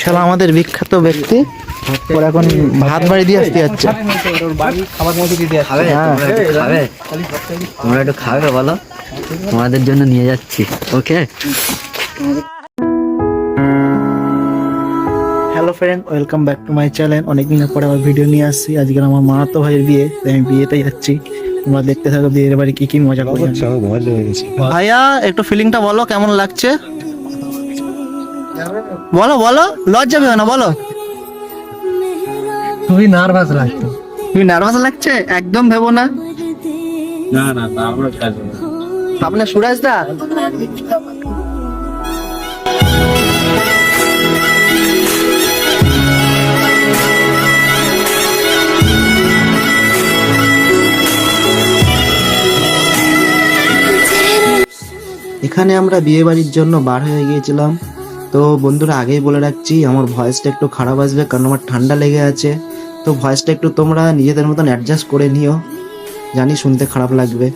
শালা আমাদের বিখ্যাত ব্যক্তি। ওর এখন ভাত বাড়ি দিয়ে আসতে যাচ্ছে। হ্যাঁ। তোমরা একটু খাবে? তোমরা একটু খাবে বলো? তোমাদের জন্য নিয়ে যাচ্ছি okay? Hello friend welcome back to my channel অনেকদিনের পরে আবার ভিডিও নিয়ে আসছি। আজকে আমার মা তো ভাইয়ের বিয়ে তাই আমি বিয়েতে যাচ্ছি। তোমরা দেখতে থাকো বিয়ের বাড়ি কি কি মজা করবে ভাইয়া একটু ফিলিংটা বলো কেমন লাগছে? বলো বলো লজ্জা পেও না বলো। খুবই নার্ভাস লাগতো তুমি নার্ভাস লাগছে? একদম ভেবো না। না না না আমরা কাজ আপনার সুরাজ দা। এখানে আমরা বিয়ে বাড়ির জন্য বার হয়ে গিয়েছিলাম। তো বন্ধুরা, আগেই বলে রাখছি, আমার ভয়েসটা একটু খারাপ আসবে কারণ আমার ঠান্ডা লেগে আছে। তো ভয়েসটা একটু তোমরা নিজেদের মতন অ্যাডজাস্ট করে নিও, জানি শুনতে খারাপ লাগবে।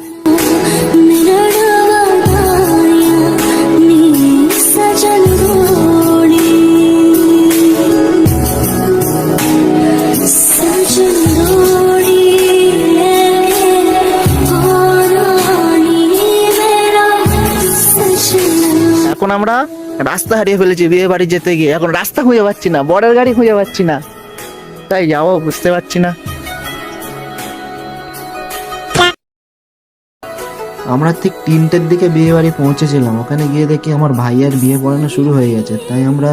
এখন আমরা রাস্তা হারিয়ে ফেলেছি বিয়ে বাড়ি যেতে গিয়ে। এখন রাস্তা খুঁজে পাচ্ছি না বর্ডার গাড়ি খুঁজে পাচ্ছি না। তাই যাব বুঝতে পারছি না। আমরা ঠিক তিনটের দিকে বিয়ে বাড়ি পৌঁছেছিলাম। ওখানে গিয়ে দেখি আমার ভাইয়ের বিয়ে পড়ানো শুরু হয়ে গেছে। তাই আমরা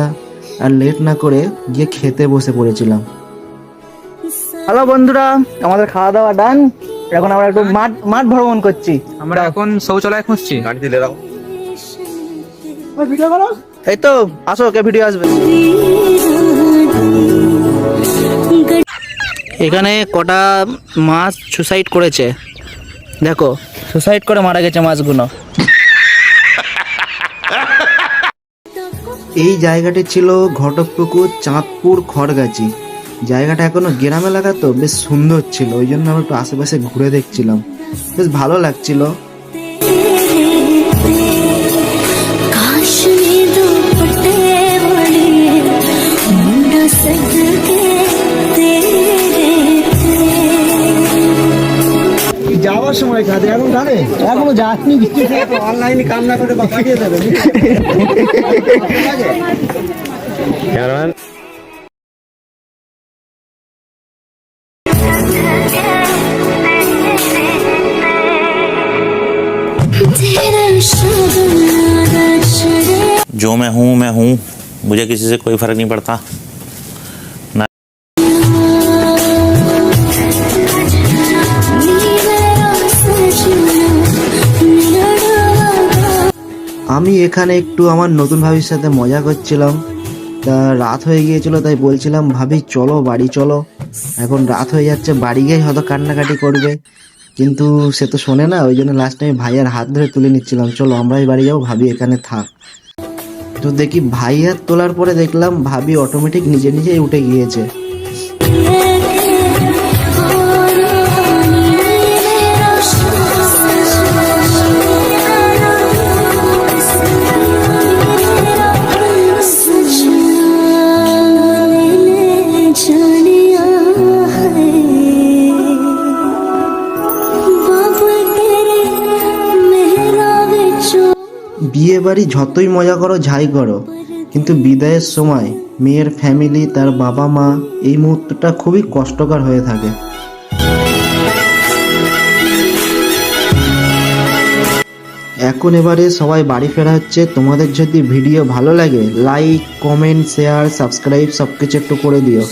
আর লেট না করে গিয়ে খেতে বসে পড়েছিলাম। হ্যালো বন্ধুরা আমাদের খাওয়া দাওয়া ডান এখন আমরা একটু মাঠ মাঠ ভ্রমণ করছি। আমরা এখন শৌচালয় খুঁজছি। এই তো আসো কে ভিডিও আসবে? এখানে কটা মাছ সুসাইড করেছে? দেখো সুসাইড করে মারা গেছে মাছগুলো। এই জায়গাটি ছিল ঘটকপুকুর চাঁদপুর খড়গাছি। জায়গাটা এখনও গ্রাম এলাকা তো বেশ সুন্দর ছিল ওই জন্য আমরা একটু আশেপাশে ঘুরে দেখছিলাম। বেশ ভালো লাগছিল। যাওয়ার সময় কাজে এখন জানে এখনো যাসনি অনলাইনে কান্না করে পাঠিয়ে দেবে तेरा शगुन छड़े जो मैं हूँ मैं हूँ मुझे किसी से कोई फर्क नहीं पड़ता আমি এখানে একটু আমার নতুন ভাবির সাথে মজা করছিলাম। তা রাত হয়ে গিয়েছিল, তাই বলছিলাম, ভাবি, চলো, বাড়ি চলো। এখন রাত হয়ে যাচ্ছে, বাড়ি গিয়ে হয়তো কান্নাকাটি করবে। কিন্তু সে তো শোনে না, ওই জন্য লাস্ট টাইম ভাইয়ার হাত ধরে তুলে নিচ্ছিলাম। চলো, আমরাই বাড়ি যাব, ভাবি এখানে থাক। তো দেখি, ভাইয়ার তোলার পরে দেখলাম, ভাবি অটোমেটিক নিজে নিজেই উঠে গিয়েছে। বিয়ে বাড়ি যতই মজা করো, যাই করো। কিন্তু বিদায়ের সময় মেয়ের ফ্যামিলি তার বাবা মা এই মুহূর্তটা খুবই কষ্টকর হয়ে থাকে। এখন এবারে সবাই বাড়ি ফেরা হচ্ছে। তোমাদের যদি ভিডিও ভালো লাগে লাইক কমেন্ট শেয়ার সাবস্ক্রাইব সব কিছু একটু করে দিও।